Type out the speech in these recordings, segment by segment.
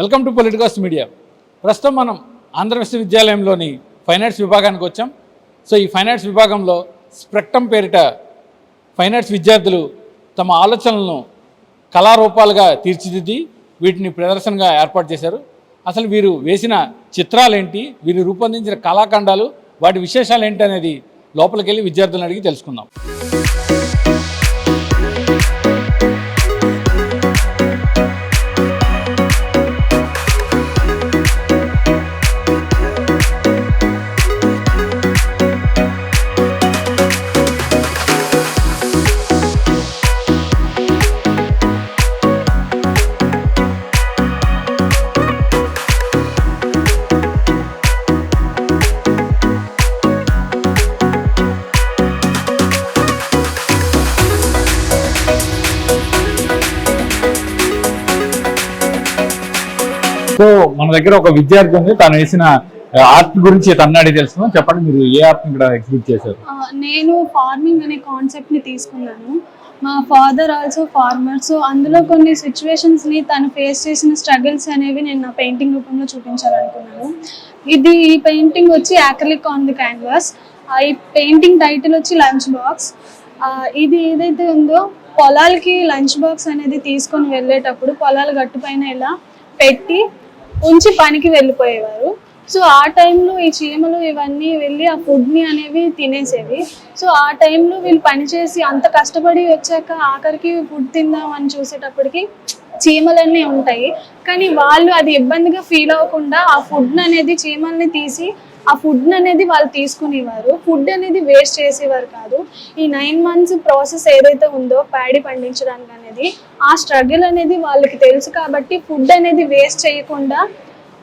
Welcome to పొలిటికాస్ media. ప్రస్తుతం మనం Andhra విశ్వవిద్యాలయంలోని fine arts విభాగానికి వచ్చాం. సో ఈ ఫైన్ ఆర్ట్స్ విభాగంలో స్ప్రెక్టం పేరిట ఫైన్ ఆర్ట్స్ విద్యార్థులు తమ ఆలోచనలను కళారూపాలుగా తీర్చిదిద్ది వీటిని ప్రదర్శనగా ఏర్పాటు చేశారు. అసలు వీరు వేసిన చిత్రాలేంటి? వీరు రూపొందించిన కళాఖండాలు వాటి విశేషాలు ఏంటి అనేది లోపలికి వెళ్ళి విద్యార్థులను అడిగి తెలుసుకుందాం. మన దగ్గర ఒక విద్యార్థి ఉంది. తను వేసిన ఆర్ట్ గురించి తన్నాడి తెలుసు చెప్పండి మీరు ఏ ఆర్ట్ ఇక్కడ ఎగ్జిబిట్ చేశారు? నేను ఫార్మింగ్ అనే కాన్సెప్ట్ని తీసుకున్నాను. మా ఫాదర్ ఆల్సో ఫార్మర్. సో అందులో కొన్ని సిచ్యువేషన్స్ని తను ఫేస్ చేసిన స్ట్రగుల్స్ అనేవి నేను నా పెయింటింగ్ రూపంలో చూపించాలనుకున్నాను. ఇది ఈ పెయింటింగ్ వచ్చి యాక్రిలిక్ ఆన్ ది క్యాన్వాస్ ఈ పెయింటింగ్ టైటిల్ వచ్చి లంచ్ బాక్స్ ఇది ఏదైతే ఉందో పొలాలకి లంచ్ బాక్స్ అనేది తీసుకొని వెళ్ళేటప్పుడు పొలాల గట్టు పైన ఇలా పెట్టి ఉంచి పనికి వెళ్ళిపోయేవారు. సో ఆ టైంలో ఈ చీమలు ఇవన్నీ వెళ్ళి ఆ ఫుడ్ని అనేవి తినేసేవి. సో ఆ టైంలో వీళ్ళు పనిచేసి అంత కష్టపడి వచ్చాక ఆఖరికి ఫుడ్ తిందాం అని చూసేటప్పటికి చీమలన్నీ ఉంటాయి. కానీ వాళ్ళు అది ఇబ్బందిగా ఫీల్ అవ్వకుండా ఆ ఫుడ్ అనేది చీమల్ని తీసి ఆ ఫుడ్ అనేది వాళ్ళు తీసుకునేవారు. ఫుడ్ అనేది వేస్ట్ చేసేవారు కాదు. ఈ నైన్ మంత్స్ ప్రాసెస్ ఏదైతే ఉందో ప్యాడీ పండించడానికి అనేది ఆ స్ట్రగుల్ అనేది వాళ్ళకి తెలుసు కాబట్టి ఫుడ్ అనేది వేస్ట్ చేయకుండా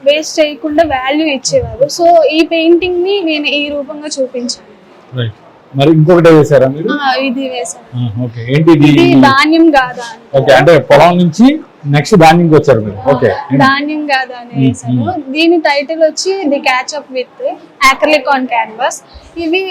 వేస్ట్ చేయకుండా వాల్యూ ఇచ్చేవారు. సో ఈ పెయింటింగ్ని నేను ఈ రూపంగా చూపించాను. రైట్ మరి ఇంకొకటి వేశారా మీరు? ఇది వేసాను ఓకే. ఏంటి ఇది? ధాన్యం కాదా ఓకే అంటే పొలం నుంచి నెక్స్ట్ ధాన్యంకి వచ్చారు మీరు. ఓకే. ధాన్యం కాదా అని వేసాను దీని టైటిల్ వచ్చి the catch up with acrylic on canvas. ఇవి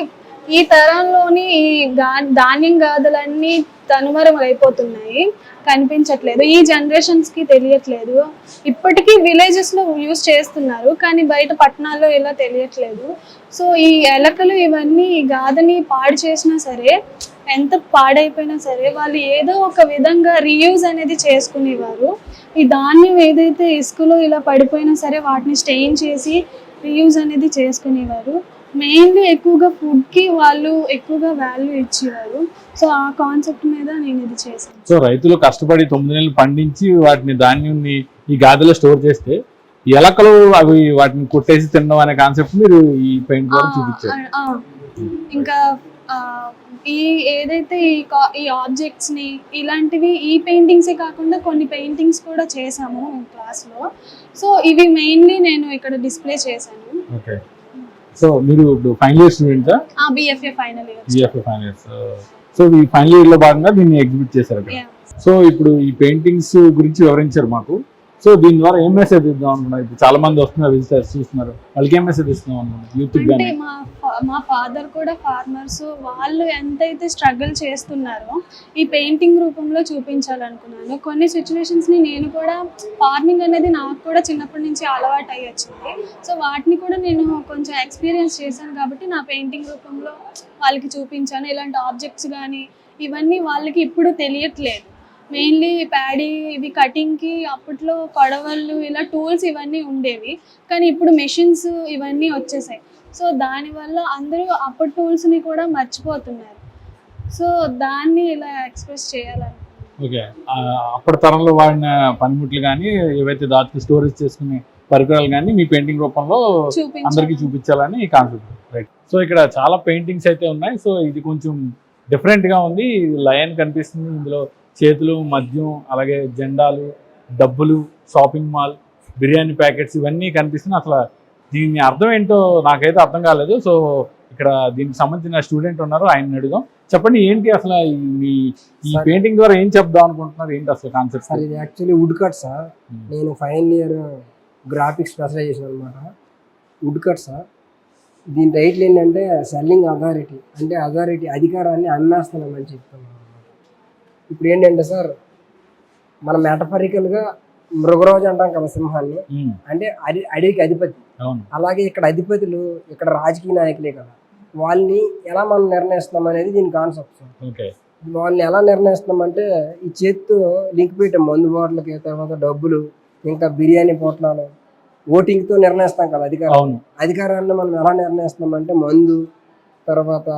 ఈ తరంలోని ఈ గా- ధాన్యం గాథలన్నీ తనుమరమైపోతున్నాయి అయిపోతున్నాయి కనిపించట్లేదు. ఈ జనరేషన్స్కి తెలియట్లేదు. ఇప్పటికీ విలేజెస్లో యూస్ చేస్తున్నారు కానీ బయట పట్టణాల్లో ఇలా తెలియట్లేదు. సో ఈ ఎలకలు ఇవన్నీ ఈ గాథని పాడు చేసినా సరే ఎంత పాడైపోయినా సరే వాళ్ళు ఏదో ఒక విధంగా రీయూజ్ అనేది చేసుకునేవారు. ఈ ధాన్యం ఏదైతే ఇసుకలో ఇలా పడిపోయినా సరే వాటిని స్టెయిన్ చేసి రీయూజ్ అనేది చేసుకునేవారు. మెయిన్లీ ఎక్కువగా ఫుడ్కి వాళ్ళు ఎక్కువగా వాల్యూ ఇచ్చేవారు. సో ఆ కాన్సెప్ట్ మీద నేను ఇది చేశాను. సో రైతులు కష్టపడి తొమ్మిది నెలలు పండించి వాటిని ధాన్యాన్ని ఈ గాదిలో స్టోర్ చేస్తే ఎలకలు అవి వాటిని కొట్టేసి తినడం అనే కాన్సెప్ట్ మీరు ఈ పెయింట్ ద్వారా చూపించారు. ఇంకా ఈ ఏదైతే ఈ ఈ ఆబ్జెక్ట్స్ని ఇలాంటివి ఈ పెయింటింగ్సే కాకుండా కొన్ని పెయింటింగ్స్ కూడా చేసాము క్లాస్లో సో ఇవి మెయిన్లీ నేను ఇక్కడ డిస్ప్లే చేశాను. ఓకే సో మీరు ఇప్పుడు final year స్టూడెంటా BFA final year final so ఈ ఫైనల్ ఇయర్లో భాగంగా దీన్ని ఎగ్జిబిట్ చేశారు అక్కడ. సో ఇప్పుడు ఈ పెయింటింగ్స్ గురించి వివరించారు మాకు. సో దీని ద్వారా ఏం మెసేజ్ ఇద్దాం అనుకున్నారు? ఇప్పుడు చాలా మంది వస్తున్నారు విజిటర్స్ చూస్తున్నారు. వాళ్ళకి ఏం మెసేజ్ ఇస్తున్నాం అనుకున్నారు? యూత్ అంటే మా మా ఫాదర్ కూడా ఫార్మర్స్ వాళ్ళు ఎంతైతే స్ట్రగుల్ చేస్తున్నారో ఈ పెయింటింగ్ రూపంలో చూపించాలనుకున్నాను. కొన్ని సిచ్యువేషన్స్ని నేను కూడా ఫార్మింగ్ అనేది నాకు కూడా చిన్నప్పటి నుంచి అలవాటు అయ్యి వచ్చింది. సో వాటిని కూడా నేను కొంచెం ఎక్స్పీరియన్స్ చేశాను కాబట్టి నా పెయింటింగ్ రూపంలో వాళ్ళకి చూపించాను. ఇలాంటి ఆబ్జెక్ట్స్ కానీ ఇవన్నీ వాళ్ళకి ఇప్పుడు తెలియట్లేదు. మెయిన్లీ ప్యాడీ ఇవి కటింగ్కి అప్పట్లో కొడవళ్ళు ఇలా టూల్స్ ఇవన్నీ ఉండేవి. కానీ ఇప్పుడు మెషిన్స్ ఇవన్నీ వచ్చేసాయి. సో దానివల్ల అందరూ అప్పటి టూల్స్ని కూడా మర్చిపోతున్నారు. సో దాన్ని ఇలా ఎక్స్ప్రెస్ చేయాలని. ఓకే. అప్పటి తరంలో వాడిన పనిముట్లు కానీ ఏవైతే దాచి స్టోరేజ్ చేసుకునే పరికరాలు కానీ మీ పెయింటింగ్ రూపంలో అందరికీ చూపించాలని కాన్సెప్ట్ రైట్ సో ఇక్కడ చాలా పెయింటింగ్స్ అయితే ఉన్నాయి. సో ఇది కొంచెం డిఫరెంట్గా ఉంది. లయన్ కనిపిస్తుంది. ఇందులో చేతులు మద్యం అలాగే జెండాలు డబ్బులు షాపింగ్ మాల్ బిర్యానీ ప్యాకెట్స్ ఇవన్నీ కనిపిస్తున్నాయి. అసలు దీని అర్థం ఏంటో నాకైతే అర్థం కాలేదు. సో ఇక్కడ దీనికి సంబంధించిన స్టూడెంట్ ఉన్నారు ఆయన అడుగుదాం. చెప్పండి ఏంటి అసలు మీ- ఈ. పెయింటింగ్ ద్వారా ఏం చెప్దాం అనుకుంటున్నారు? ఏంటి అసలు కాన్సెప్ట్ సార్ ఇది యాక్చువల్లీ వుడ్ కట్ సార్. నేను ఫైనల్ ఇయర్ గ్రాఫిక్స్ స్పెషలైజేషన్ అనమాట వుడ్ కట్ సార్. దీని టైటిల్ ఏంటంటే సెల్లింగ్ అథారిటీ అంటే అథారిటీ అధికారాన్ని అమ్మేస్తున్నామని చెప్తున్నాం అనమాట ఇప్పుడు ఏంటంటే సార్ మన మెటఫరికల్గా మృగరాజు అంటాం కదా సింహాన్ని. అంటే అడి అడవికి అధిపతి. అలాగే ఇక్కడ అధిపతులు ఇక్కడ రాజకీయ నాయకులే కదా. వాళ్ళని ఎలా మనం నిర్ణయిస్తున్నాం అనేది దీని కాన్సెప్ట్ వాళ్ళని ఎలా నిర్ణయిస్తున్నాం అంటే ఈ చేతితో లింక్ పెట్టాం మందు బాటలకి తర్వాత డబ్బులు ఇంకా బిర్యానీ పొట్లాలు ఓటింగ్తో నిర్ణయిస్తాం కదా అధికారం అధికారాన్ని మనం ఎలా నిర్ణయిస్తున్నాం అంటే మందు తర్వాత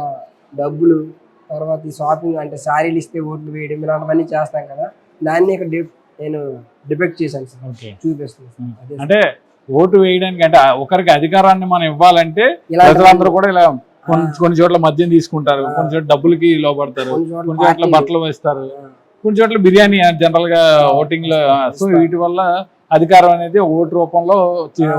డబ్బులు తర్వాత ఈ షాపింగ్ అంటే శారీలు ఇస్తే ఓట్లు వేయడం ఇలాంటివన్నీ చేస్తాం కదా. దాన్ని ఇక్కడ నేను డిపెక్ట్ చేశాను సార్. ఓకే. చూపిస్తాను సార్. అదే సార్. అంటే ఓటు వేయడానికి అంటే ఒకరికి అధికారాన్ని మనం ఇవ్వాలంటే ప్రజలందరూ కూడా ఇలా కొన్ని కొన్ని చోట్ల మద్యం తీసుకుంటారు కొన్ని చోట్ల డబ్బులకి లోపడతారు కొన్ని చోట్ల. బట్టలు వేస్తారు. కొన్ని చోట్ల బిర్యానీ జనరల్గా ఓటింగ్లో సో వీటి వల్ల అధికారం అనేది ఓటు రూపంలో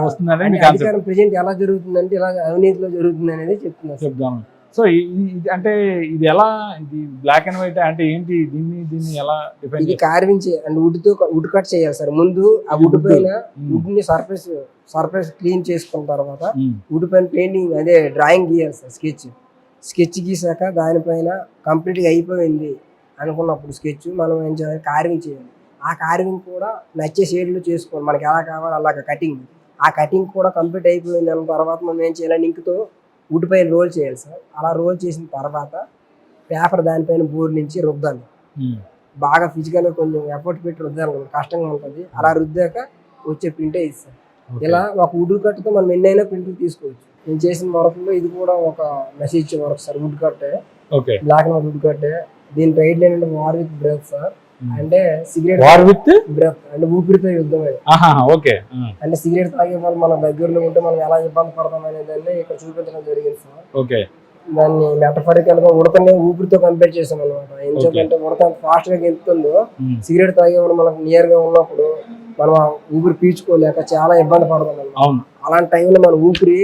వస్తుందని ప్రజెంట్ ఎలా జరుగుతుందంటే ఇలా అవినీతిలో జరుగుతుంది అనేది చెప్తున్నారు సార్. సో ఇది అంటే ఇది ఎలా? ఇది బ్లాక్ అండ్ వైట్ అంటే ఏంటి? దీన్ని దీన్ని ఎలా డిఫైన్ ఇది కార్వింగ్ అంటే వుడ్తో వుడ్ కట్ చేయాలి సార్. ముందు ఆ వుడ్ పైన వుడ్ని సర్ఫేస్ సర్ఫేస్ క్లీన్ చేసుకున్న తర్వాత వుడ్ పైన పెయింటింగ్ అదే డ్రాయింగ్ గీయాలి సార్ స్కెచ్ స్కెచ్ గీసాక దానిపైన కంప్లీట్గా అయిపోయింది అనుకున్నప్పుడు స్కెచ్ మనం ఏం చేయాలి? కార్వింగ్ చేయాలి. ఆ కార్వింగ్ కూడా నచ్చే షేడ్లు చేసుకోవాలి. మనకి ఎలా కావాలో అలాగ కటింగ్ ఆ కటింగ్ కూడా కంప్లీట్ అయిపోయింది అన్న తర్వాత మనం ఏం చేయాలి? ఇంక్తో వుడ్ పైన రోల్ చేయాలి సార్. అలా రోల్ చేసిన తర్వాత పేపర్ దానిపైన బోర్డు నుంచి రుద్దాలి. బాగా ఫిజికల్గా కొంచెం ఎఫర్ట్ పెట్టి రుద్దాలి కష్టంగా ఉంటుంది. అలా రుద్దాక వచ్చే ప్రింటే ఇస్తాం. ఇలా ఒక వుడ్ కట్తో మనం ఎన్నైనా ప్రింట్లు తీసుకోవచ్చు. నేను చేసిన వర్క్లో ఇది కూడా ఒక మెసేజ్ వర్క్ సార్ వుడ్ కట్టే బ్లాక్ అండ్ వుడ్ కట్టే దీని టైటిల్ ఏంటంటే వార్ విత్ బ్రెత్ సార్ అంటే సిగరెట్ వార్ విత్ బ్రెత్ అంటే ఊపిరితో యుద్ధం అది. ఓకే. అంటే సిగరెట్ తాగే వాళ్ళు మన దగ్గరలో ఉంటే మనం ఎలా ఇబ్బంది పడతాం అనేదాన్ని ఇక్కడ చూపించడం జరిగింది సార్ ఓకే. దాన్ని మెటఫరికల్గా ఉడతనే ఊపిరితో కంపేర్ చేసాం అనమాట ఎందుకంటే ఉడత ఫాస్ట్గా గెలుతుందో సిగరెట్ తాగేవాడు మనకు నియర్గా ఉన్నప్పుడు మనం ఊపిరి పీల్చుకోలేక చాలా ఇబ్బంది పడతాం అలాంటి టైంలో మన ఊపిరి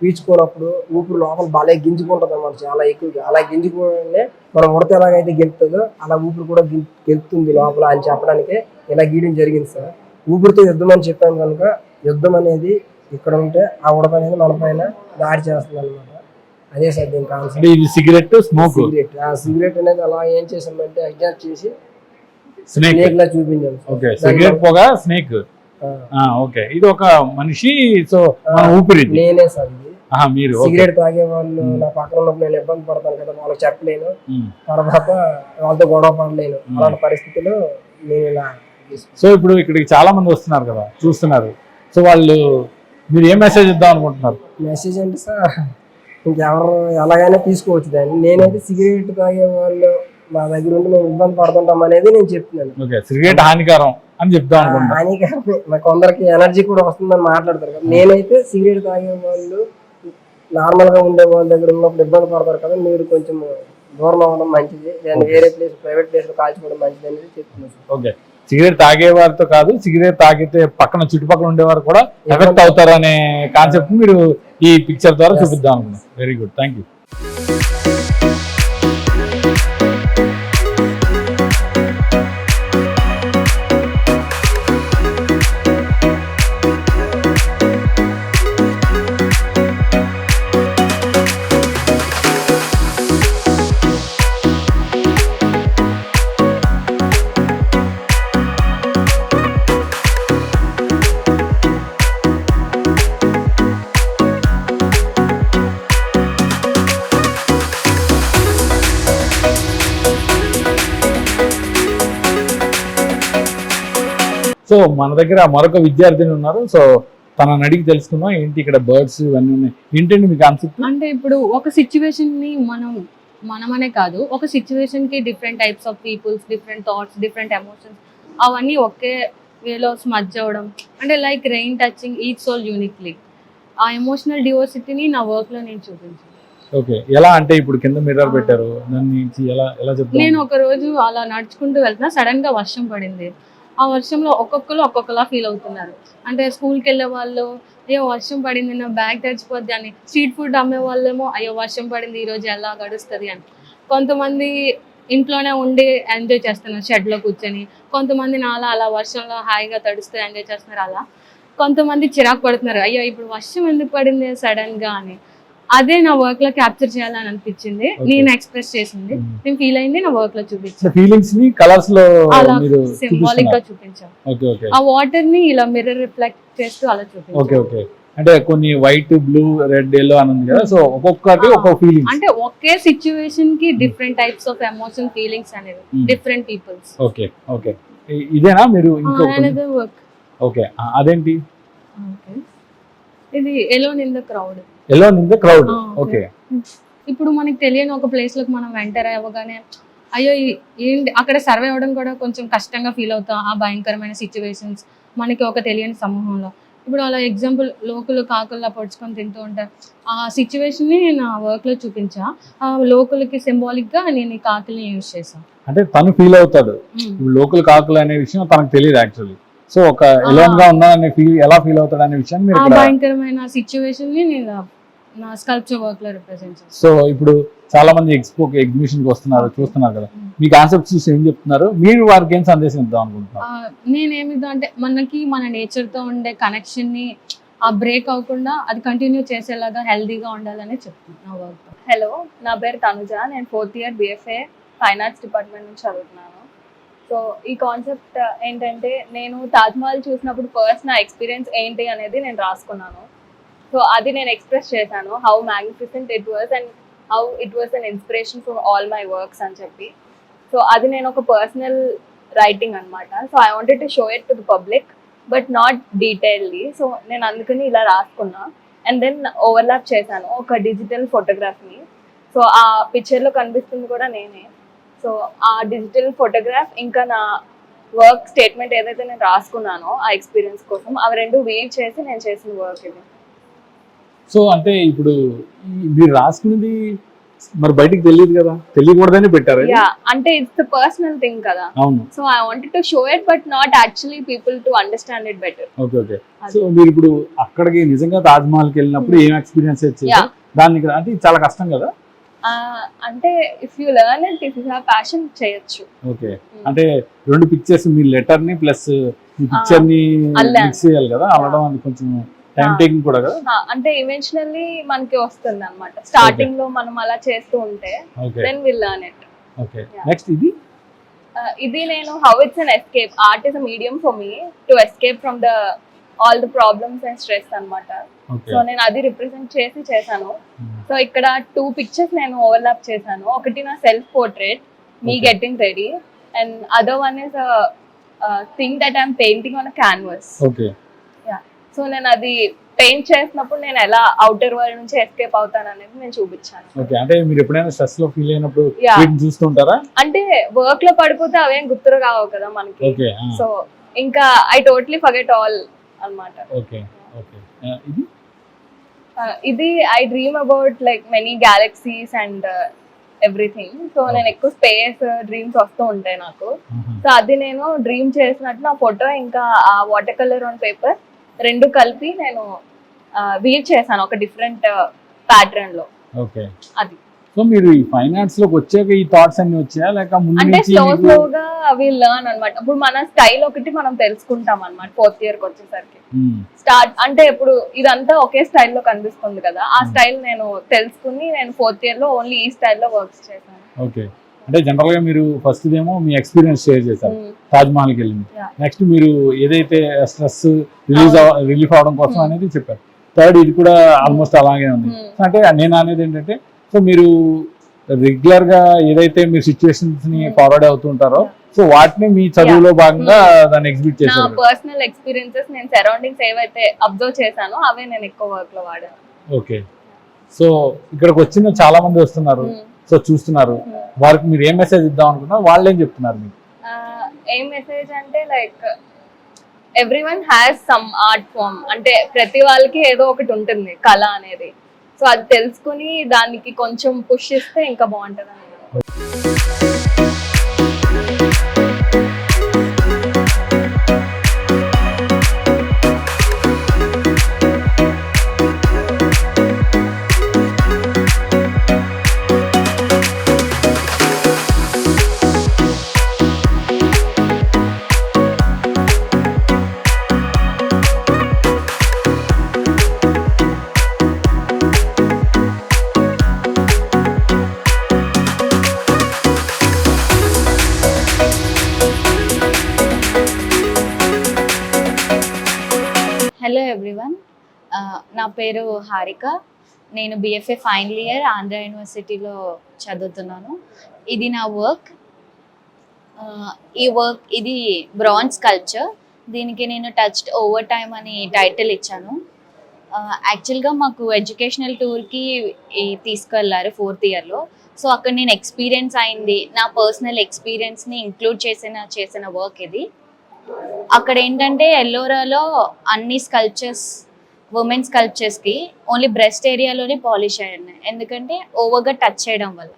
పీల్చుకున్నప్పుడు ఊపిరి లోపల బాగా గింజుకుంటుంది అన్నమాట చాలా ఎక్కువగా. అలా గింజుకోవడమే మనం ఉడత ఎలాగైతే గెలుతుందో అలా ఊపిరి కూడా గెల్- గెలుతుంది లోపల అని చెప్పడానికి ఇలా గీయడం జరిగింది సార్. ఊపిరితో యుద్ధం అని చెప్పాను కనుక యుద్ధం అనేది ఇక్కడ ఉంటే ఆ ఉడత అనేది మన పైన దాడి చేస్తుంది అనమాట అదే సార్ దీని కాన్సెప్ట్ ఇది సిగరెట్ స్మోక్? సిగరెట్. ఆ సిగరెట్ అనేది అలా ఏం చేసామంటే అడ్జస్ట్ చేసి స్నేక్ లా చూపించాం సార్. ఓకే సిగరెట్ పొగ స్నేక్. ఓకే. ఇది ఒక మనిషి సో ఊపిరి. నేనే సార్ మీరు సిగరెట్ తాగే వాళ్ళు నా పక్కన ఉన్నప్పుడు నేను ఇబ్బంది పడతాను కదా వాళ్ళకి చెప్పలేను. తర్వాత వాళ్ళతో గొడవ పడలేను. అలాంటి పరిస్థితిలో నేను ఇలా. సో ఇప్పుడు ఇక్కడికి చాలా మంది వస్తున్నారు కదా చూస్తున్నారు. సో వాళ్ళు మీరు ఏం మెసేజ్ ఇద్దాం అనుకుంటున్నారు? మెసేజ్ అంటే సార్ ఇంకెవరు ఎలాగైనా తీసుకోవచ్చు దాన్ని. నేనైతే సిగరెట్ తాగే వాళ్ళు మా దగ్గర ఉండి మేము ఇబ్బంది పడుతుంటాం అనేది నేను చెప్తున్నాను. ఓకే సిగరెట్ హానికరం అని చెప్దాం అనుకుంటున్నా. హానికరమే. నాకు కొందరికి ఎనర్జీ కూడా వస్తుందని మాట్లాడతారు కదా. నేనైతే సిగరెట్ తాగే వాళ్ళు నార్మల్గా ఉండే వాళ్ళ దగ్గర ఉన్నప్పుడు ఇబ్బంది పడతారు కదా మీరు కొంచెం దూరం అవ్వడం మంచిది. నేను వేరే ప్లేస్ ప్రైవేట్ ప్లేస్లో కాల్చుకోవడం మంచిది అనేది చెప్తున్నాను. ఓకే. సిగరెట్ తాగే వారితో కాదు సిగరెట్ తాగితే పక్కన చుట్టుపక్కల ఉండేవారు కూడా ఎఫెక్ట్ అవుతారు అనే కాన్సెప్ట్ మీరు ఈ పిక్చర్ ద్వారా చూపిద్దాం అనుకున్నాం. Very good thank you so మన దగ్గర మరొక విద్యార్థిని ఉన్నారు. సో తనని అడిగి తెలుసుకుందాం. ఏంటి ఇక్కడ బర్డ్స్ ఇవన్నీ ఉన్నాయి? ఏంటండి మీ కాన్సెప్ట్? అంటే ఇప్పుడు ఒక సిచ్యువేషన్ని మనం మనమనే కాదు ఒక సిచ్యువేషన్కి different types of peoples different thoughts different emotions అవన్నీ ఒకే వేలో స్మజ్ అవ్వడం. అంటే like rain touching each soul uniquely ఆ ఎమోషనల్ డివోసిటీని నా వర్క్లో నేను చూపించాను. ఓకే ఎలా అంటే ఇప్పుడు కింద మిర్రర్ పెట్టారు. దాన్ని నుంచి ఎలా ఎలా చెప్తాం నేను ఒక రోజు అలా నడుచుకుంటూ వెళ్తున్నా సడన్గా వర్షం పడింది. ఆ వర్షంలో ఒక్కొక్కరు ఒక్కొక్కలా ఫీల్ అవుతున్నారు. అంటే స్కూల్కి వెళ్ళే వాళ్ళు అయ్యో వర్షం పడింది నా బ్యాగ్ తడిచిపోద్ది అని స్ట్రీట్ ఫుడ్ అమ్మే వాళ్ళేమో అయ్యో వర్షం పడింది ఈరోజు ఎలా గడుస్తుంది అని. కొంతమంది ఇంట్లోనే ఉండి ఎంజాయ్ చేస్తున్నారు షెడ్లో కూర్చొని. కొంతమంది నాలా అలా వర్షంలో హాయిగా తడుస్తూ ఎంజాయ్ చేస్తున్నారు అలా. కొంతమంది చిరాకు పడుతున్నారు. అయ్యో ఇప్పుడు వర్షం ఎందుకు పడింది సడన్గా అని. అదే నా వర్క్లో క్యాప్చర్ చేయాలని అనిపించింది. నేను ఎక్స్ప్రెస్ చేసింది. Hmm. నేను ఫీల్ అయింది నా వర్క్లో చూపించాను. ఫీలింగ్స్ని కలర్స్లో అలా మీరు సింబాలిక్గా చూపించాను ఆ వాటర్ని ఇలా మిర్రర్ రిఫ్లెక్ట్ చేస్తూ అలా చూపించాను ఓకే అంటే కొన్ని వైట్ బ్లూ రెడ్ ఎల్లో అని ఉంది కదా. సో ఒక్కొక్కటి. ఒక్కొక్క ఫీలింగ్స్ అంటే ఒకే సిచ్యువేషన్కి different types of emotion feelings అనేవి. Hmm. Different peoples okay okay ఇదేనా మీరు ఇంకో ఓకే అదేంటి? ఇది alone in the crowd yellow in the crowd okay ఇప్పుడు మనకి తెలియని ఒక ప్లేస్లోకి మనం ఎంటర్ అవ్వగానే అయ్యో ఏంటి? అక్కడ సర్వే అవ్వడం కూడా కొంచెం కష్టంగా ఫీల్ అవుతాం ఆ భయంకరమైన సిచ్యువేషన్స్ మనకి ఒక తెలియని సమూహంలో. ఇప్పుడు అలా ఎగ్జాంపుల్ లోకులు కాకుల్లా పొడుచుకొని తింటూ ఉంటారు ఆ సిచ్యువేషన్ని నేను ఆ వర్క్లో చూపించా. ఆ లోకులకి సింబాలిక్గా నేను ఈ కాకుల్ని యూజ్ చేశాను అంటే తను ఫీల్ అవుతాడు. లోకల్ కాకులు అనే విషయం తనకు తెలియదు యాక్చువల్లీ సో ఒక ఎలోన్గా ఫీల్ ఎలా ఫీల్ అవుతాడు అనే విషయాన్ని భయంకరమైన సిచ్యువేషన్ని నేను స్కల్ప్చర్ వర్క్లో రిప్రజెంట్ చేస్తాను సో ఇప్పుడు చాలా మంది ఎక్స్పో ఎగ్జిబిషన్కి వస్తున్నారు చూస్తున్నారు కదా. మీ కాన్సెప్ట్ చూసి ఏం చెప్తున్నారు? మీరు వారికి ఏం సందేశం ఇద్దాం అనుకుంటున్నారు? నేనేమిద్దాం అంటే మనకి మన నేచర్తో ఉండే కనెక్షన్ని ఆ బ్రేక్ అవ్వకుండా అది కంటిన్యూ చేసేలాగా హెల్దీగా ఉండాలని చెప్తున్నాను వర్క్ హలో నా పేరు తనుజ. నేను fourth year BFA fine arts department నుంచి చదువుతున్నాను. సో ఈ కాన్సెప్ట్ ఏంటంటే నేను తాజ్మహల్ చూసినప్పుడు ఫస్ట్ నా ఎక్స్పీరియన్స్ ఏంటి అనేది నేను రాసుకున్నాను. సో అది నేను ఎక్స్ప్రెస్ చేశాను how magnificent it was and how it was an inspiration for all my works అని చెప్పి. సో అది నేను ఒక పర్సనల్ రైటింగ్ అనమాట so I wanted to show it to the public but not detailly so నేను అందుకని ఇలా రాసుకున్నా. అండ్ దెన్ ఓవర్లాప్ చేశాను ఒక డిజిటల్ ఫోటోగ్రాఫ్ని సో ఆ పిక్చర్లో కనిపిస్తుంది కూడా నేనే. సో ఆ డిజిటల్ ఫోటోగ్రాఫ్ ఇంకా నా వర్క్ స్టేట్మెంట్ ఏదైతే నేను రాసుకున్నానో ఆ ఎక్స్పీరియన్స్ కోసం అవి రెండు వీవ్ చేసి నేను చేసిన వర్క్ ఇది. సో అంటే ఇప్పుడు ఈ మీరు రాసుకున్నది మరి బయటికి తెలియదు కదా? తెలియకూడదని పెట్టారు? యా అంటే ఇట్స్ ద పర్సనల్ థింగ్ కదా. అవును. So I wanted to show it but not actually people to understand it better okay okay so మీరు ఇప్పుడు అక్కడికి నిజంగా తాజ్ మహల్కి వెళ్ళినప్పుడు ఏం ఎక్స్పీరియన్స్ Hmm. చేశారు దాన్ని ఇక్కడ అంటే చాలా కష్టం కదా? అంటే if you learn it if you have passion చేయొచ్చు. ఓకే అంటే రెండు పిక్చర్స్ మీ లెటర్ని ప్లస్ మీ పిక్చర్ని. మిక్స్ చేయాలి కదా? అల్లడం అది కొంచెం టైం. టేకింగ్ కూడా కదా? ఆ, అంటే ఈవెన్చువల్లీ మనకి వస్తుంది అనమాట స్టార్టింగ్లో మనం అలా చేస్తూ ఉంటే then will learn it okay. Next ఇది? ఇది నేను how it's an escape art is a medium for me to escape from the all the problems and stress అన్నమాట. ఓకే సో నేను అది రిప్రజెంట్ చేసి చేశాను. సో ఇక్కడ టూ పిక్చర్స్ నేను ఓవర్లాప్ చేశాను. ఒకటి నా self portrait me. Getting ready and other one is thing that I'm painting on a canvas so నేను అది పెయింట్ చేసినప్పుడు నేను ఎలా అవుటర్ వరల్డ్ నుంచి ఎస్కేప్ అవుతాను అనేది నేను చూపించాను. ఓకే అంటే మీరు ఎప్పుడైనా స్ట్రెస్లో ఫీల్ అయినప్పుడు. వీటిని చూస్తుంటారా? అంటే వర్క్లో పడిపోతే అవేం గుర్తురు కావు కదా మనకి. ఓకే సో ఇంకా ఐ టోటలీ ఫర్గెట్ ఆల్ అన్నమాట. Okay okay. ఇది? Uh, ఇది I dream about like many galaxies and everything so uh, నేను ఎక్కువ స్పేస్ డ్రీమ్స్ వస్తూ ఉంటాయి నాకు. సో అది నేను డ్రీమ్ చేసినట్టు నా ఫోటో ఇంకా ఆ వాటర్ కలర్ ఆన్ పేపర్ రెండు కలిపి నేను వీవ్ చేశాను ఒక డిఫరెంట్ ప్యాటర్న్లో. ఓకే. అది. సో మీరు ఈ ఫైనాన్స్లోకి వచ్చాక ఈ థాట్స్ అన్ని వచ్చాయా లేక ముందు అంటే స్లో స్లోగా అవి లర్న్ అన్నమాట. ఇప్పుడు మన స్టైల్ ఒకటి మనం తెలుసుకుంటాం అన్నమాట ఫోర్త్ ఇయర్కి వచ్చేసరికి. స్టార్ట్ అంటే ఇప్పుడు ఇదంతా ఒకే స్టైల్లో కనిపిస్తుంది కదా. ఆ స్టైల్ నేను తెలుసుకుని నేను ఫోర్త్ ఇయర్లో ఓన్లీ ఈ స్టైల్లో వర్క్స్ చేశాను. ఓకే. అంటే జనరల్గా మీరు ఫస్ట్ ఏమో మీ ఎక్స్పీరియన్స్ షేర్ చేశారు Mm. తాజ్ మహల్కి వెళ్ళింది. నెక్స్ట్ మీరు ఏదైతే స్ట్రెస్ రిలీజ్ రిలీఫ్ అవడం కోసం Hmm. అనేది చెప్పారు థర్డ్ ఇది కూడా ఆల్మోస్ట్ అలాగే ఉంది Hmm. అంటే నేను అనేది ఏంటంటే సో మీరు రెగ్యులర్గా ఏదైతే మీరు సిచ్యువేషన్స్ని Hmm. ఫార్వర్డ్ అవుతుంటారో సో వాటిని మీ చదువులో భాగంగా దాన్ని ఎగ్జిబిట్ చేశారు పర్సనల్ ఎక్స్పీరియన్సెస్ నేను సరౌండింగ్స్ ఏవైతే అబ్జర్వ్ చేశానో అవే నేను ఎక్కువ వర్క్లో వాడాను ఓకే సో ఇక్కడికి వచ్చిన చాలా మంది వస్తున్నారు Hmm. సో చూస్తున్నారు. వారికి మీరు ఏం మెసేజ్ ఇద్దాం అనుకున్నా వాళ్ళు ఏం చెప్తున్నారు మీకు? ఏం మెసేజ్ అంటే like everyone has some art form అంటే ప్రతి వాళ్ళకి ఏదో ఒకటి ఉంటుంది కళ అనేది. సో అది తెలుసుకుని దానికి కొంచెం పుష్ ఇస్తే ఇంకా బాగుంటుంది హారిక. నేను బిఎఫ్ఏ ఫైనల్ ఇయర్ ఆంధ్ర యూనివర్సిటీలో చదువుతున్నాను. ఇది నా వర్క్ ఈ వర్క్ ఇది బ్రాంజ్ కల్చర్ దీనికి నేను టచ్డ్ ఓవర్ టైమ్ అని టైటిల్ ఇచ్చాను. యాక్చువల్గా మాకు ఎడ్యుకేషనల్ టూర్కి తీసుకెళ్ళారు ఫోర్త్ ఇయర్లో సో అక్కడ నేను ఎక్స్పీరియన్స్ అయింది. నా పర్సనల్ ఎక్స్పీరియన్స్ని ఇంక్లూడ్ చేసిన చేసిన వర్క్ ఇది. అక్కడ ఏంటంటే ఎల్లోరాలో అన్ని స్కల్ప్చర్స్ ఉమెన్ స్కల్ప్చర్స్కి ఓన్లీ బ్రెస్ట్ ఏరియాలోనే పాలిష్ అయి ఉన్నాయి. ఎందుకంటే ఓవర్గా టచ్ చేయడం వల్ల.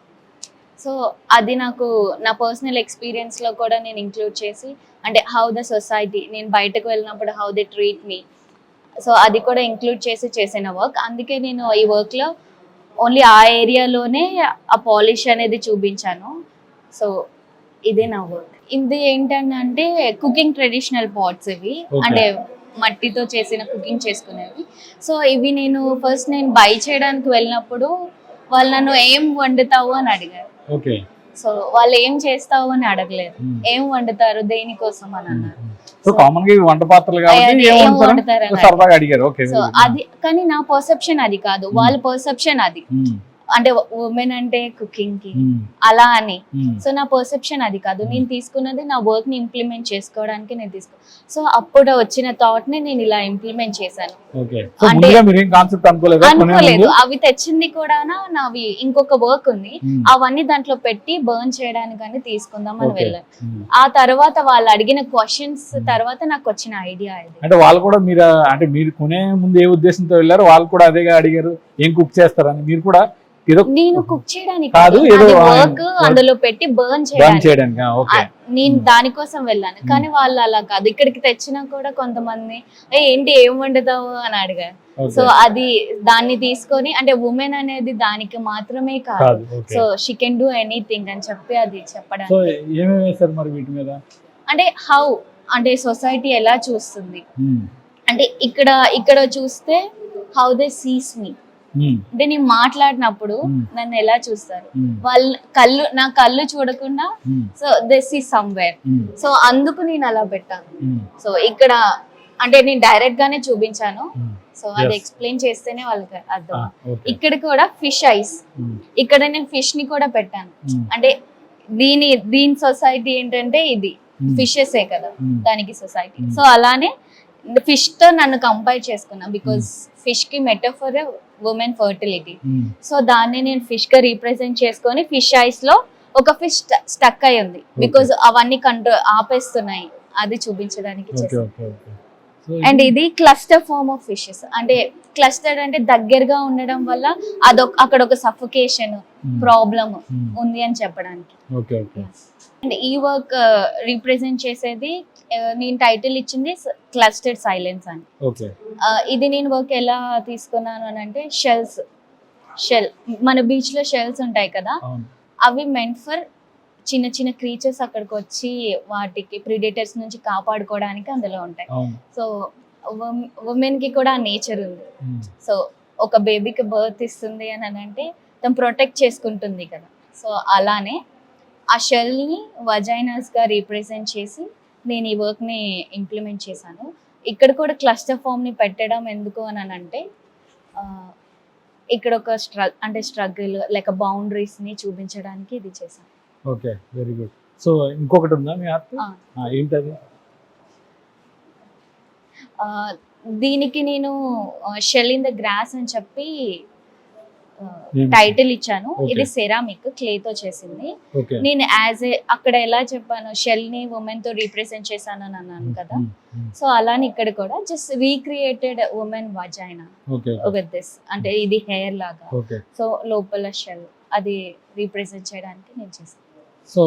సో అది నాకు నా పర్సనల్ ఎక్స్పీరియన్స్లో కూడా నేను ఇంక్లూడ్ చేసి అంటే హౌ ద సొసైటీ నేను బయటకు వెళ్ళినప్పుడు how they treat me so అది కూడా ఇంక్లూడ్ చేసి చేసిన వర్క్ అందుకే నేను ఈ వర్క్లో ఓన్లీ ఆ ఏరియాలోనే ఆ పాలిష్ అనేది చూపించాను. సో ఇదే నా వర్క్ ఇది ఏంటంటే కుకింగ్ ట్రెడిషనల్ పాట్స్ ఇవి. అంటే మట్టితో చేసిన కుకింగ్ చేసుకునేవి. సో ఇవి నేను ఫస్ట్ నేను బై చేయడానికి వెళ్ళినప్పుడు వాళ్ళు నన్ను ఏం వండుతావు అని అడిగారు. ఓకే. సో వాళ్ళు ఏం చేస్తావు అని అడగలేదు. Hmm. ఏం వండుతారు దేనికోసం అని అన్నారు. సో కామన్గా ఇవి వంట పాత్రలు కాబట్టి అది ఏం ఏం వండుతారని వండుతారని సరదాగా అడిగారు. ఓకే సో అది కానీ నా పర్సెప్షన్ అది కాదు. వాళ్ళ పర్సెప్షన్ అది. అంటే ఉమెన్ అంటే కుకింగ్కి అలా అని. సో నా పర్సెప్షన్ అది కాదు. నేను తీసుకున్నది నా వర్క్ని ఇంప్లిమెంట్ చేసుకోవడానికి నేను తీసుకు. సో అప్పుడు వచ్చిన థాట్ని నేను ఇలా ఇంప్లిమెంట్ చేశాను. అంటే- అనుకోలేదు? అవి తెచ్చింది కూడా నావి ఇంకొక వర్క్ ఉంది. Hmm. అవన్నీ దాంట్లో పెట్టి బర్న్ చేయడానికి తీసుకుందాం అని వెళ్ళాను. ఆ తర్వాత వాళ్ళు అడిగిన క్వశ్చన్స్ తర్వాత నాకు వచ్చిన ఐడియా ఇది. అంటే వాళ్ళు కూడా మీరు అంటే మీరు కొనే ముందు ఏ ఉద్దేశంతో వెళ్ళారు వాళ్ళు కూడా అదేగా అడిగారు. ఏం కుక్ చేస్తారని. మీరు కూడా ఏదో నేను కుక్ చేయడానికి కాదు, ఏదో వర్క్ work- అందులో పెట్టి బర్న్ చేయడానికి ఓకే నేను దానికోసం వెళ్ళాను. కానీ వాళ్ళు అలా కాదు. ఇక్కడికి తెచ్చినా కూడా కొంతమంది "ఏ, ఏంటి ఏం వండుతావు? అని అడిగారు సో అది దాన్ని తీసుకొని అంటే ఉమెన్ అనేది దానికి మాత్రమే కాదు. So she can do anything అని చెప్పి అది చెప్పడానికి. అంటే హౌ అంటే సొసైటీ ఎలా చూస్తుంది? మ్మ్. అంటే ఇక్కడ ఇక్కడ చూస్తే హౌ దే సీస్ మీ. అంటే నేను మాట్లాడినప్పుడు Hmm. నన్ను ఎలా చూస్తారు మ్మ్. వాళ్ళ కళ్ళు నా కళ్ళు చూడకుండా. సో దిస్ ఈ సమ్వేర్. సో అందుకు నేను అలా పెట్టాను. సో ఇక్కడ అంటే నేను డైరెక్ట్ గానే చూపించాను. సో అది. ఎక్స్ప్లెయిన్ చేస్తేనే వాళ్ళకి అర్థం ఓకే ఇక్కడ కూడా ఫిష్ ఐస్. ఇక్కడ నేను ఫిష్ని కూడా పెట్టాను. అంటే దీని దీని సొసైటీ ఏంటంటే ఇది. ఫిషెస్ ఏ కదా. దానికి సొసైటీ Hmm. సో అలానే ఫిష్తో నన్ను కంపేర్ చేసుకున్నా బికాస్ ఫిష్కి మెటఫర్ ఉమెన్ ఫర్టిలిటీ. సో దాన్ని నేను ఫిష్గా రీప్రజెంట్ చేసుకొని ఫిష్ ఐస్లో ఒక ఫిష్ స్టక్ అయి ఉంది బికాజ్ అవన్నీ కంట్రోల్ ఆపేస్తున్నాయి. అది చూపించడానికి అండ్ ఇది క్లస్టర్ ఫార్మ్ ఆఫ్ ఫిషెస్ అంటే క్లస్టర్ అంటే దగ్గరగా ఉండడం వల్ల అదొక అక్కడ ఒక సఫికేషన్. ప్రాబ్లమ్. ఉంది అని చెప్పడానికి. అండ్ ఈ వర్క్ రీప్రజెంట్ చేసేది uh, నేను టైటిల్ ఇచ్చింది క్లస్టర్డ్ సైలెన్స్ అని. Uh, ఇది నేను వర్క్ ఎలా తీసుకున్నాను అని అంటే షెల్స్ షెల్ మన బీచ్లో షెల్స్ ఉంటాయి కదా అవి మెంట్ ఫర్ చిన్న చిన్న క్రీచర్స్ అక్కడికి వచ్చి వాటికి ప్రిడేటర్స్ నుంచి కాపాడుకోవడానికి అందులో ఉంటాయి. సో ఉమెన్కి కూడా నేచర్ ఉంది. సో ఒక బేబీకి బర్త్ ఇస్తుంది అని అంటే తను ప్రొటెక్ట్ చేసుకుంటుంది కదా. సో అలానే ఆ షెల్ని వజైనస్గా రీప్రజెంట్ చేసి నేను ఈ వర్క్ని ఇంప్లిమెంట్ చేశాను. ఇక్కడ కూడా క్లస్టర్ ఫామ్ని పెట్టడం ఎందుకు అని అంటే ఇక్కడ ఒక స్ట్రగ్ అంటే స్ట్రగుల్ లైక్ బౌండరీస్ని చూపించడానికి ఇది చేశాను. Okay very good. సో ఇంకొకటి ఉందా మీ ఆర్ట్? ఆ. ఏంటది? దీనికి నేను షెల్ ఇన్ ద గ్రాస్ అని చెప్పి? టైటిల్ ఇచ్చాను. ఇది సెరామిక్ క్లేతో చేసింది. ఓకే. నేను యాజ్ ఏ అక్కడ ఎలా చెప్పాను షెల్ని ఉమెన్తో రీప్రజెంట్ చేశాను అని అన్నాను కదా. సో అలానే ఇక్కడ కూడా just recreated women vagina this అంటే ఇది హెయిర్ లాగా. సో లోపల షెల్ అది రీప్రజెంట్ చేయడానికి నేను చేశాను. సో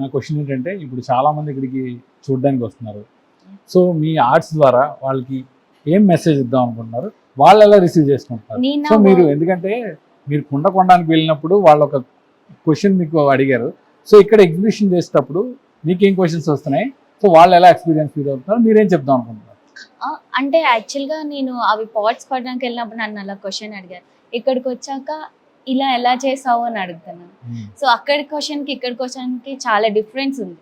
నా క్వశ్చన్ ఏంటంటే ఇప్పుడు చాలా మంది ఇక్కడికి చూడడానికి వస్తున్నారు. సో మీ ఆర్ట్స్ ద్వారా వాళ్ళకి ఏం మెసేజ్ ఇద్దాం అనుకుంటున్నారు? వాళ్ళు ఎలా రిసీవ్ చేసుకుంటున్నారు? నేను సో మీరు ఎందుకంటే మీరు కుండ కొనడానికి వెళ్ళినప్పుడు వాళ్ళు ఒక క్వశ్చన్ మీకు అడిగారు. సో ఇక్కడ ఎగ్జిబిషన్ చేసేటప్పుడు మీకేం క్వశ్చన్స్ వస్తున్నాయి? సో వాళ్ళు ఎలా ఎక్స్పీరియన్స్ ఫీల్ అవుతున్నారు? మీరేం చెప్దాం అనుకుంటున్నారు? అంటే యాక్చువల్గా నేను అవి పాట్స్ కొట్టడానికి వెళ్ళినప్పుడు నన్ను అలా క్వశ్చన్ అడిగారు. ఇక్కడికి వచ్చాక ఇలా ఎలా చేసావు అని అడుగుతున్నాను సో అక్కడి క్వశ్చన్కి ఇక్కడ క్వశ్చన్కి చాలా డిఫరెన్స్ ఉంది.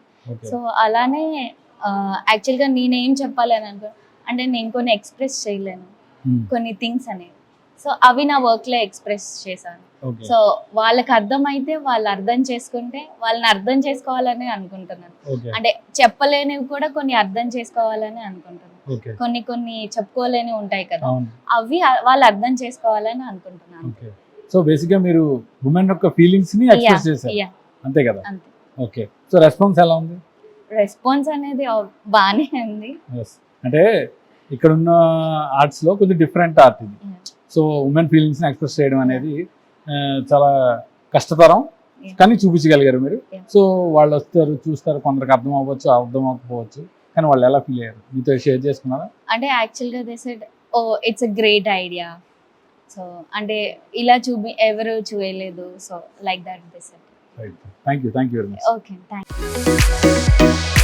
సో అలానే యాక్చువల్గా నేనేం చెప్పాలి అని అనుకో అంటే నేను కొన్ని ఎక్స్ప్రెస్ చేయలేను. ఉమ్, కొన్ని థింగ్స్ అనేవి. సో అవి నా వర్క్లో ఎక్స్ప్రెస్ చేశాను. సో వాళ్ళకి అర్థమైతే వాళ్ళు అర్థం చేసుకుంటే వాళ్ళని అర్థం చేసుకోవాలని అనుకుంటున్నాను. అంటే చెప్పలేనివి కూడా కొన్ని అర్థం చేసుకోవాలని అనుకుంటున్నాను. కొన్ని కొన్ని చెప్పుకోలేనివి ఉంటాయి కదా. అవి వాళ్ళు అర్థం చేసుకోవాలని అనుకుంటున్నాను. సో బేసిక్గా మీరు ఉమెన్ యొక్క ఫీలింగ్స్ని ఎక్స్ప్రెస్ చేశారు. అంతే కదా? ఓకే సో రెస్పాన్స్ ఎలా ఉంది? రెస్పాన్స్ అనేది బాగానే ఉంది. అంటే ఇక్కడ ఉన్న ఆర్ట్స్లో కొంచెం డిఫరెంట్ ఆర్ట్ ఇది. సో ఉమెన్ ఫీలింగ్స్ని ఎక్స్ప్రెస్ చేయడం అనేది ఆ, చాలా కష్టతరం. కానీ చూపించగలిగారు మీరు. సో వాళ్ళు వస్తారు చూస్తారు కొందరికి అర్థం అవ్వచ్చు అర్థం అవ్వకపోవచ్చు. కానీ వాళ్ళు ఎలా ఫీల్ అయ్యారు? మీతో షేర్ చేసుకున్నారా? అంటే యాక్చువల్గా they said oh it's a great idea so అంటే ఇలా చూపి ఎవరు చూయలేదు. So like that they said right thank you thank you very much okay thank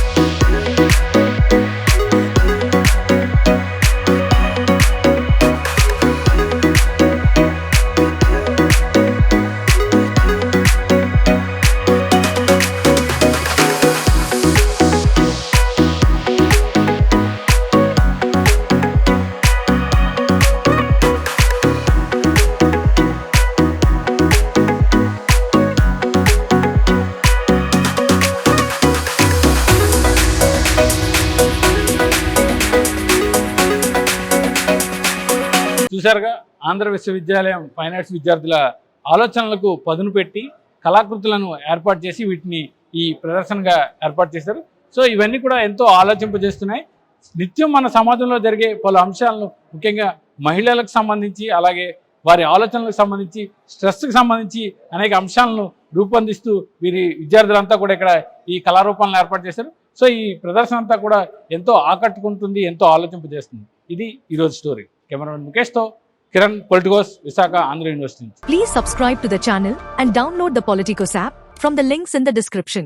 చూశారుగా ఆంధ్ర విశ్వవిద్యాలయం ఫైన్ ఆర్ట్స్ విద్యార్థుల ఆలోచనలకు పదును పెట్టి కళాకృతులను ఏర్పాటు చేసి వీటిని ఈ ప్రదర్శనగా ఏర్పాటు చేశారు. సో ఇవన్నీ కూడా ఎంతో ఆలోచింపజేస్తున్నాయి. నిత్యం మన సమాజంలో జరిగే పలు అంశాలను ముఖ్యంగా మహిళలకు సంబంధించి అలాగే వారి ఆలోచనలకు సంబంధించి స్ట్రెస్కి సంబంధించి అనేక అంశాలను రూపొందిస్తూ వీరి విద్యార్థులంతా కూడా ఇక్కడ ఈ కళారూపాలను ఏర్పాటు చేశారు. సో ఈ ప్రదర్శన అంతా కూడా ఎంతో ఆకట్టుకుంటుంది ఎంతో ఆలోచింపజేస్తుంది. ఇది ఈరోజు స్టోరీ. కెమెరామెన్ ముఖేష్తో కిరణ్ పొలిటికోస్ విశాఖ ఆంధ్ర యూనివర్సిటీ నుంచి Please subscribe to the channel and download the Politicos app from the links in the description.